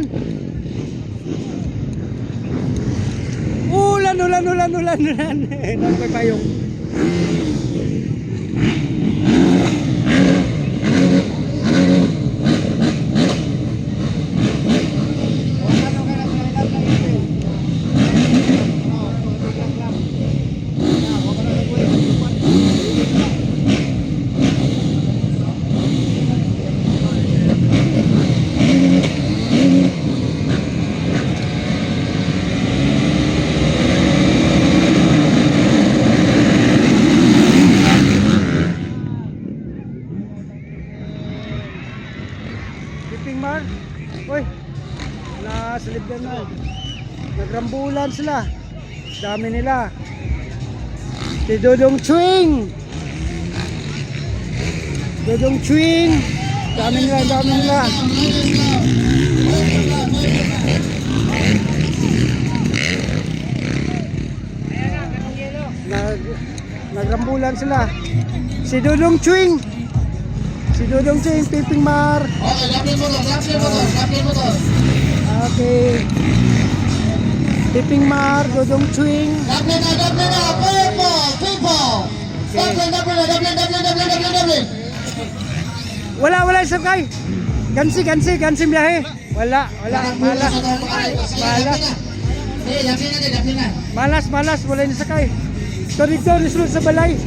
ulan. Ulan, ulan, ulan, ulan, ulan. Nagpapayong. Piping Mar. Uy, nasilip ka na. Nagrambulan sila. Dami nila. Si Dodong Chewing. Dodong Chewing. Dami nila, dami nila. Nag, nagrambulan sila. Si Dodong Chewing. Si Dodong Chewing, Piping Mar. Okay, lapin mo to, lapin mo to, lapin mo to. Okay. Piping Mar, Dodong Chewing. Lapin na, lapin na, purple, people. Lapin, lapin na, lapin, lapin, lapin, lapin, lapin. Wala, wala sakay. Gansi, gansi, gansi biyahe. Wala, wala, malas. Malas. Eh. Malas, malas, wala ni sakay. Ito dito, nisulod sa balay.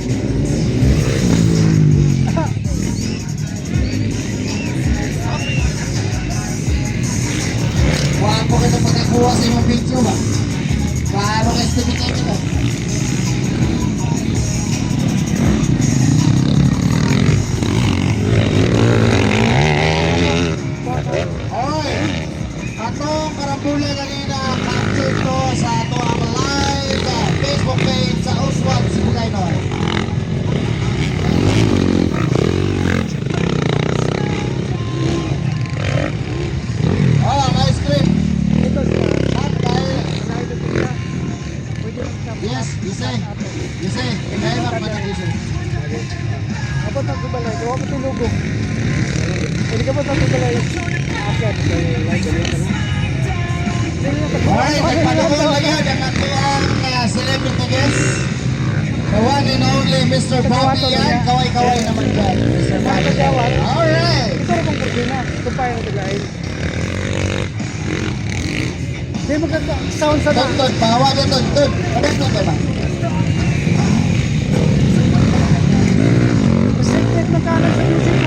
Yes, you say, kaya magpatagisa. Abot ang balay, gawa ko tulugo. Pwede ka ba sa balay? Akyat, balay, ganyan ka na. Alright, lagi ang atuang uh, celebrity guest. The one and only Mr. Bobby yan. Kaway-kaway naman dyan, Mr. Bobby. Alright. Ito na kong kurtina. Ito pa yung naglain. Hindi magkaka-sound sa na. Tuntun, bawa dyan, tuntun. Ano yung tuntun ba? Restricted na sa music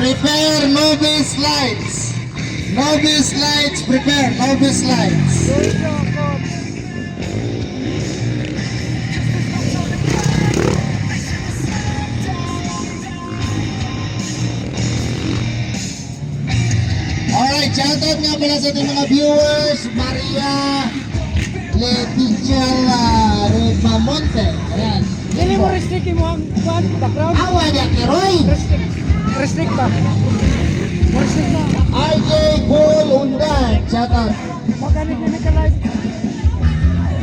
prepare movie slides. Movie slides, prepare movie slides. Alright, shoutout nga pala sa ating mga viewers, Maria Leticia Ripamonte. Ayan. Dili mo restrict mo ang background. Awa niya, Keroy! Restrict. Restrict ba? Restrict na. RJ Paul Undan, shoutout. Magalit na naka-live.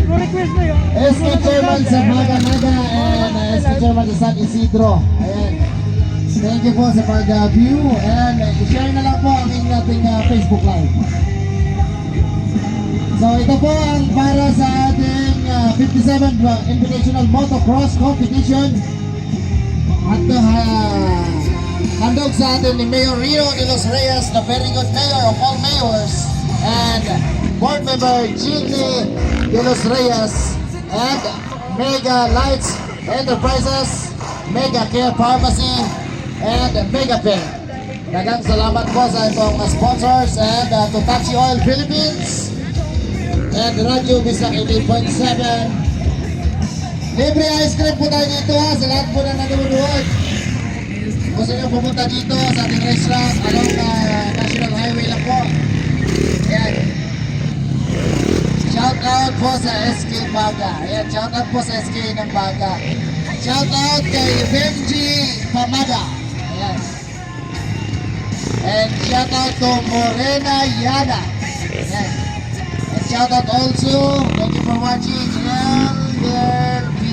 No request na yun. SK Chairman sa Maga Maga and uh, SK Chairman sa San Isidro. Ayan. Thank you po sa pag-view and uh, share na lang po ang ating uh, Facebook Live. So ito po ang para sa ating uh, 57 uh, Invitational Motocross Competition. At uh, handog sa atin ni Mayor Rio de los Reyes, the very good mayor of all mayors, and board member Ginny de los Reyes, and Mega Lights Enterprises, Mega Care Pharmacy, and Mega Pen. Dagang salamat po sa itong sponsors and uh, to Oil Philippines and Radio Bisak 88.7 Libre ice cream po tayo dito ha sa lahat po na nanonood. Kung sa inyo pumunta dito sa ating restaurant along uh, National Highway lang po. Ayan. Shout out po sa SK Baga. Ayan, shout out po sa SK ng Baga. Shout out kay Benji Pamaga. Ayan. And shout out to Morena Yana. Ayan. And shout out also, thank you for watching. And, uh,